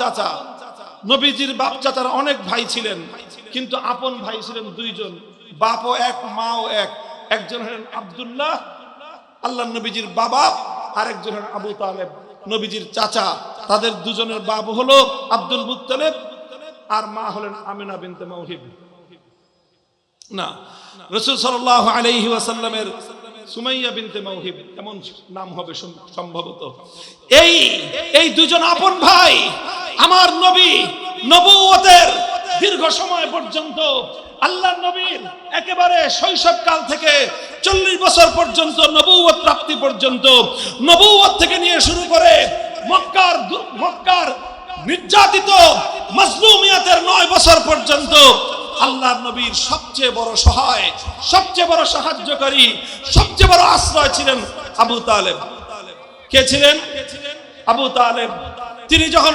চাচা। নবীজির বাপ চাচার অনেক ভাই ছিলেন, কিন্তু আপন ভাই ছিলেন দুইজন, বাপও এক, মাও এক। একজন হলেন আব্দুল্লাহ আল্লাহ নবীজির বাবা আর একজন হলেন আবু তালেব, নবীজির চাচা। তাদের দুজনের বাপ হলো আব্দুল মুত্তালেব আর মা হলেন আমিনা বিনতে মৌহিব। না, রসুল সাল্লাহ আলাইহি ওয়াসাল্লামের সুমাইয়া বিনতে মৌহিব, এমন নাম হবে সম্ভবত। এই এই দুজন আপন ভাই আমার নবী নবুয়তের দীর্ঘ সময় পর্যন্ত আল্লাহ নবীর একেবারে শৈশবকাল থেকে চল্লিশ বছর পর্যন্ত নবুয়ত প্রাপ্তি পর্যন্ত নবুয়ত থেকে নিয়ে শুরু করে মক্কার মক্কার নির্যাতিত মজলুমিয়াতের নয় বছর পর্যন্ত আল্লাহ নবীর সবচেয়ে বড় সহায়, সবচেয়ে বড় সাহায্যকারী, সবচেয়ে বড় আশ্রয় ছিলেন আবু তালেব। কে ছিলেন? আবু তালেব। তিনি যখন